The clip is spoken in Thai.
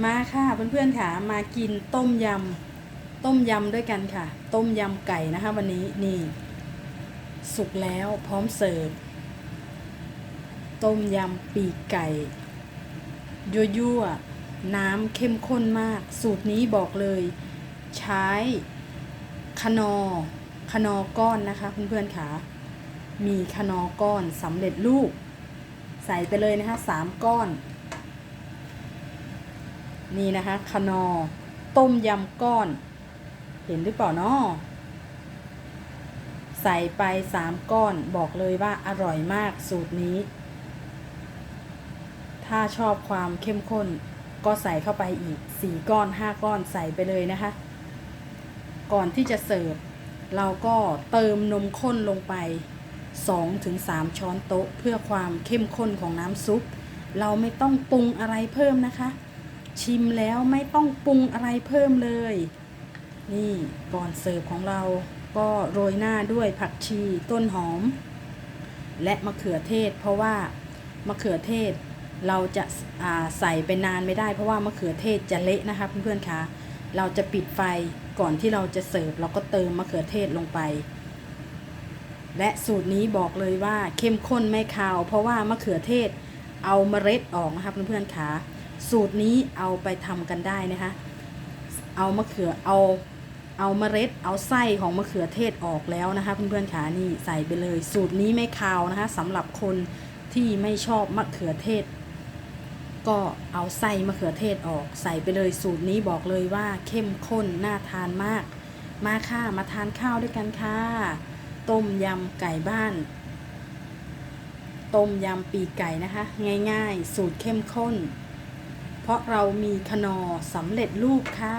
มาค่ะเพื่อนๆค่ะมากินต้มยำต้มยำด้วยกันค่ะ ต้มยำไก่นะคะ วันนี้นี่ สุกแล้วพร้อมเสิร์ฟต้มยำปีกไก่ยั่วๆน้ำเข้มข้นมาก สูตรนี้บอกเลย ใช้คนอคนอก้อนนะคะ เพื่อนๆค่ะ มีคนอก้อนสำเร็จรูป ใส่ไปเลยนะคะสามก้อน นี่นะคะคนอ ต้มยำก้อน เห็นหรือเปล่าเนาะใส่ไปสามก้อนบอกเลยว่าอร่อยมากสูตรนี้ ถ้าชอบความเข้มข้นก็ใส่เข้าไปอีกสี่ก้อนห้าก้อนใส่ไปเลยนะคะ ก่อนที่จะเสิร์ฟเราก็เติมนมข้นลงไป 2-3 ช้อนโต๊ะ เพื่อความเข้มข้นของน้ำซุป เราไม่ต้องปรุงอะไรเพิ่มนะคะ ชิมแล้วไม่ต้องปรุงอะไรเพิ่มเลย นี่ก่อนเสิร์ฟของเราก็โรยหน้าด้วยผักชีต้นหอม และมะเขือเทศ เพราะว่ามะเขือเทศเราจะาใส่ไปนานไม่ได้เพราะว่ามะเขือเทศจะเละนะคะเพื่อนๆคะเราจะปิดไฟก่อนที่เราจะเสิร์ฟเราก็เติมมะเขือเทศลงไป และสูตรนี้บอกเลยว่าเข้มข้นไม่คาว เพราะว่ามะเขือเทศเอาเมล็ดออกนะคะเพื่อนๆคะ สูตรนี้เอาไปทำกันได้นะคะ เอามะเขือเอาเอาเมล็ดเอาไส้ของมะเขือเทศออกแล้วนะคะ เพื่อนๆขานี่ใส่ไปเลย สูตรนี้ไม่คาวนะคะสำหรับคนที่ไม่ชอบมะเขือเทศ ก็เอาไส้มะเขือเทศออก ใส่ไปเลยสูตรนี้บอกเลยว่าเข้มข้นน่าทานมาก มาค่ะมาทานข้าวด้วยกันค่ะต้มยำไก่บ้าน ต้มยำปีกไก่นะคะ ง่ายๆ สูตรเข้มข้น เพราะเรามีขนอสำเร็จรูปค่ะ